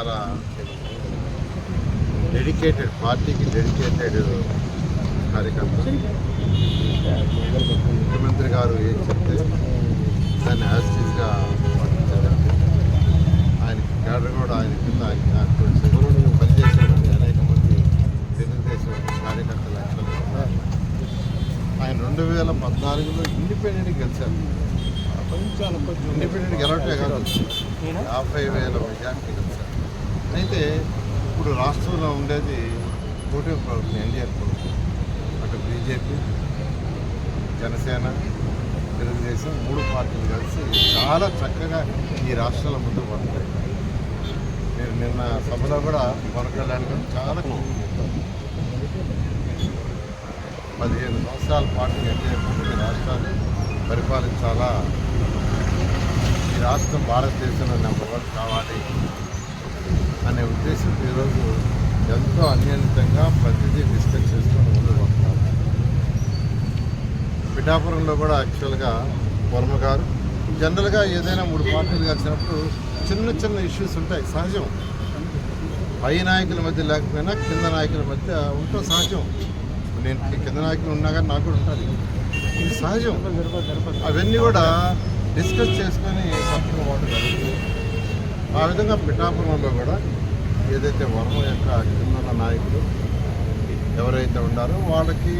చాలా డెడికేటెడ్ పార్టీకి డెడికేటెడ్ కార్యకర్త. ముఖ్యమంత్రి గారు ఏం చెప్తే దాన్ని యాజిటీస్గా ఆయనకి కేడర్ కూడా ఆయన కింద ఆయన పనిచేసేటువంటి అనేక మంది తెలుగుదేశం కార్యకర్తలు. ఆయన రెండు వేల పద్నాలుగులో ఇండిపెండెంట్ గెలిచారు. ఇండిపెండెంట్ గెలవటే కాదు యాభై వేల మెజార్టీ గెలిచారు. అయితే ఇప్పుడు రాష్ట్రంలో ఉండేది కూటమి ప్రభుత్వం ఎన్డీఏ ప్రభుత్వం. అటు బీజేపీ జనసేన తెలుగుదేశం మూడు పార్టీలు కలిసి చాలా చక్కగా ఈ రాష్ట్రాల ముందు పడతాయి నేను నిన్న సభలో కూడా పవన్ కళ్యాణ్ గారు చాలా పదిహేను సంవత్సరాల పాటు ఎన్డీఏ రాష్ట్రాలు రాష్ట్రాన్ని పరిపాలించాలా? ఈ రాష్ట్రం భారతదేశంలో నెంబర్ వన్ కావాలి. అనే ఉద్దేశంతో ఈరోజు ఎంతో అన్యాయంగా ప్రతిదీ డిస్కస్ చేసుకొని ముందుకు వస్తున్నారు పిఠాపురంలో కూడా యాక్చువల్గా వర్మ గారు జనరల్గా ఏదైనా మూడు పార్టీలు కలిసినప్పుడు చిన్న చిన్న ఇష్యూస్ ఉంటాయి సహజం. పై నాయకుల మధ్య లేకపోయినా కింద నాయకుల మధ్య ఉంటే సహజం. నేను కింద నాయకులు ఉన్నా కానీ నాకు కూడా ఉంటుంది. ఇది సహజం. అవన్నీ కూడా డిస్కస్ చేసుకొని సభ్యులు వాడు ఆ విధంగా పిఠాపురంలో కూడా ఏదైతే వర్మ యొక్క చిన్న నాయకులు ఎవరైతే ఉన్నారో వాళ్ళకి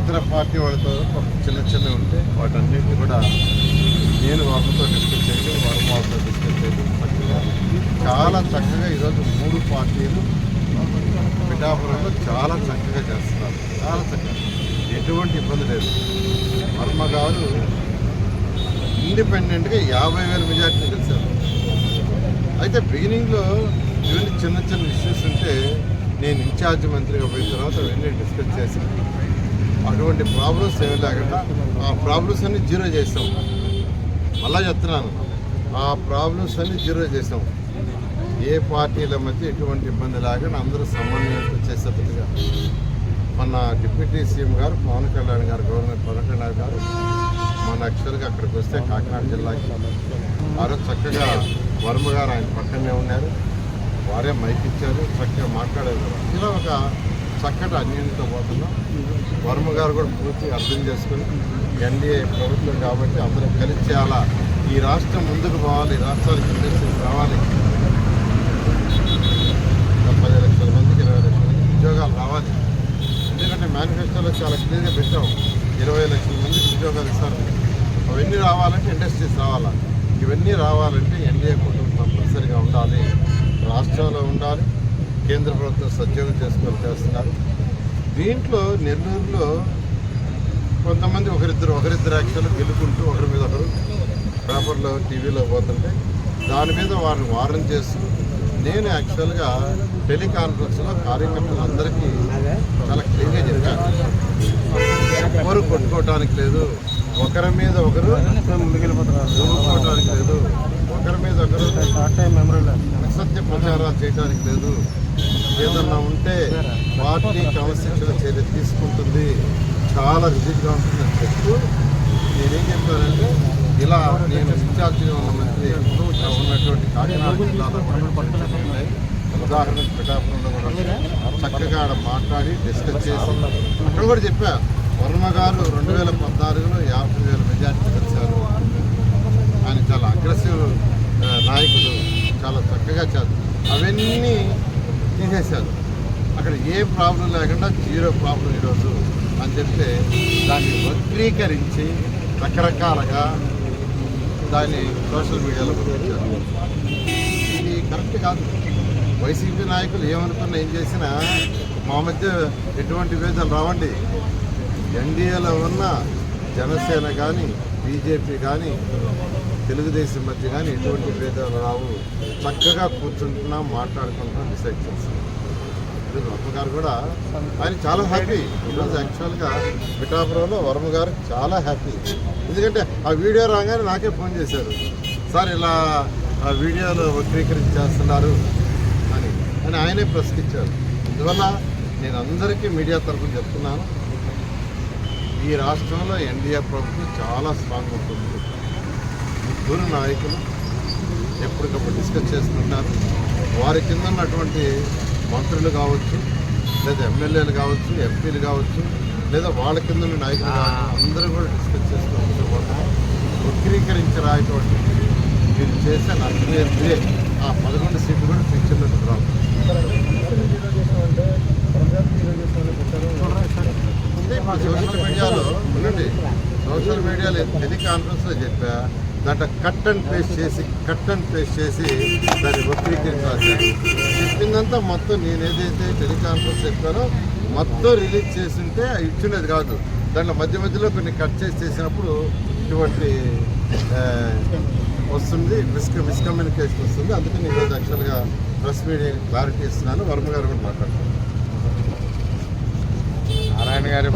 ఇతర పార్టీ వాళ్ళతో చిన్న చిన్న చిన్నవి ఉంటే వాటన్నిటిని కూడా నేను వాళ్ళతో డిస్కస్ చేయడం వర్మ వాళ్ళతో డిస్కస్ చేయడం చక్కగా చాలా చక్కగా ఈరోజు మూడు పార్టీలు పిఠాపురంలో చాలా చక్కగా చేస్తున్నారు. చాలా చక్కగా. ఎటువంటి ఇబ్బంది లేదు. వర్మ గారు ఇండిపెండెంట్గా యాభై వేల మెజార్టీని గెలిచారు. అయితే బిగినింగ్లో ఇవన్నీ చిన్న చిన్న ఇష్యూస్ ఉంటే నేను ఇన్ఛార్జ్ మంత్రిగా పోయిన తర్వాత అవన్నీ డిస్కస్ చేసి అటువంటి ప్రాబ్లమ్స్ ఏమి లేకుండా ఆ ప్రాబ్లమ్స్ అన్ని జీరో చేసాం మళ్ళా చెప్తున్నాను ఆ ప్రాబ్లమ్స్ అన్ని జీరో చేసాం ఏ పార్టీల మధ్య ఎటువంటి ఇబ్బంది లేకుండా అందరూ సమన్వయం చేసేట్టుగా మన డిప్యూటీ సీఎం గారు పవన్ కళ్యాణ్ గారు గవర్నర్ పవన్ కళ్యాణ్ యాక్చువల్గా అక్కడికి వస్తే కాకినాడ జిల్లాకి. ఆ రోజు చక్కగా వర్మ గారు ఆయన పక్కనే ఉన్నారు. వారే మైక్ ఇచ్చారు. చక్కగా మాట్లాడారు. ఇలా ఒక చక్కటి అన్యంతో పోతున్నాం. వర్మ గారు కూడా పూర్తిగా అర్థం చేసుకుని ఎన్డీఏ ప్రభుత్వం కాబట్టి అందరం కలిసి చేయాలా ఈ రాష్ట్రం ముందుకు పోవాలి. రాష్ట్రానికి ఇండస్ట్రీస్ రావాలి? పది లక్షల మందికి ఇరవై లక్షల మందికి ఉద్యోగాలు రావాలి. ఎందుకంటే మేనిఫెస్టోలో చాలా క్లియర్గా పెట్టాం. ఇరవై లక్షల మందికి ఉద్యోగాలు ఇస్తారు. అవన్నీ రావాలంటే ఇండస్ట్రీస్ రావాలా? ఇవన్నీ రావాలంటే ఎన్డీఏ కుటుంబం తప్పనిసరిగా ఉండాలి. రాష్ట్రంలో ఉండాలి. కేంద్ర ప్రభుత్వం సద్యోగం చేసుకొని చేస్తున్నారు. దీంట్లో నెల్లూరులో కొంతమంది ఒకరిద్దరు ఒకరిద్దరు యాక్చువల్గా గెలుకుంటూ ఒకరి మీద ఒకరు పేపర్లో టీవీలో పోతుంటే దాని మీద వారిని వారం చేస్తూ నేను యాక్చువల్గా టెలికాన్ఫరెన్స్లో కార్యకర్తలందరికీ చాలా క్లియర్గా చెప్పాను. ఎవరు కొట్టుకోవటానికి లేదు. ఒకరి మీద ఒకరు దుమ్ముకోవటానికి లేదు. ఒకరి మీద ఒకరు అసత్య ప్రచారాలు చేయడానికి లేదు. ఏదన్నా ఉంటే పార్టీ క్రమశిక్షణ చర్య తీసుకుంటుంది. చాలా రిజిట్గా ఉంటుందని చెప్తూ నేనేం చెప్తానంటే ఇలా నేను ఇన్ఛార్జిగా ఉన్న మంత్రి ఉన్నటువంటి కాకినాడ జిల్లాలో ఉదాహరణకు పిఠాపురంలో కూడా చక్కగా ఆడ మాట్లాడి డిస్కస్ చేసి అక్కడ కూడా చెప్పా. వర్మ గారు రెండు వేల పద్నాలుగులో యాభై వేల మెజార్టీ గెలిచారు. ఆయన చాలా అగ్రెసివ్ నాయకుడు చాలా చక్కగా చేశారు. అవన్నీ తీసేశారు. అక్కడ ఏ ప్రాబ్లం లేకుండా జీరో ప్రాబ్లం ఈరోజు అని చెప్తే దాన్ని వక్రీకరించి రకరకాలుగా దాన్ని సోషల్ మీడియాలో పంపించారు. ఇది కరెక్ట్ కాదు. వైసీపీ నాయకులు ఏమనుకున్నా ఏం చేసినా మా మధ్య ఎటువంటి విభేదాలు రావండి. ఎన్డీఏలో ఉన్న జనసేన కానీ బీజేపీ కానీ తెలుగుదేశం మధ్య కానీ ఎటువంటి భేదాలు రావు. చక్కగా కూర్చుంటున్నాం మాట్లాడుకుంటున్నాం డిసైడ్ చేస్తున్నాం. వర్మ గారు కూడా ఆయన చాలా హ్యాపీ. ఈరోజు యాక్చువల్గా పిఠాపురంలో వర్మ గారు చాలా హ్యాపీ. ఎందుకంటే ఆ వీడియో రాగానే నాకే ఫోన్ చేశారు. సార్ ఇలా ఆ వీడియోలో వక్రీకరించేస్తున్నారు అని. అని ఆయనే ప్రశ్నించారు. అందువల్ల నేను అందరికీ మీడియా తరఫున చెప్తున్నాను. ఈ రాష్ట్రంలో ఎన్డీఏ ప్రభుత్వం చాలా స్ట్రాంగ్ ఉంటుంది. ముగ్గురు నాయకులు ఎప్పటికప్పుడు డిస్కస్ చేసుకుంటున్నారు వారి కింద ఉన్నటువంటి మంత్రులు కావచ్చు లేదా ఎమ్మెల్యేలు కావచ్చు ఎంపీలు కావచ్చు లేదా వాళ్ళ కింద ఉన్న నాయకులు కావచ్చు అందరూ కూడా డిస్కస్ చేసుకుంటూ పోతాం వక్రీకరించి రాయటువంటి మీరు చేసే నష్టమే ఆ పదకొండు సీట్లు కూడా ఫ్యూచర్లో రావు ఉంది. ఇప్పుడు సోషల్ మీడియాలో ఉండండి సోషల్లో టెలికాన్ఫరెన్స్లో చెప్పా దాంట్లో కట్ అండ్ పేస్ట్ చేసి కట్ అండ్ పేస్ట్ చేసి దాన్ని వక్రీకరించాల్సి చెప్పిందంతా మొత్తం నేను ఏదైతే టెలికాన్ఫరెన్స్ చెప్పానో మొత్తం రిలీజ్ చేసింటే ఇచ్చినది కాదు. దాంట్లో మధ్య మధ్యలో కొన్ని కట్ చేసి చేసినప్పుడు ఇటువంటి వస్తుంది మిస్ మిస్కమ్యూనికేషన్ వస్తుంది. అందుకని ఈరోజు యాక్చువల్గా ప్రెస్ మీడియా క్లారిటీ ఇస్తున్నాను. వర్మ గారు కూడా మాట్లాడుతున్నారు. నారాయణ గారి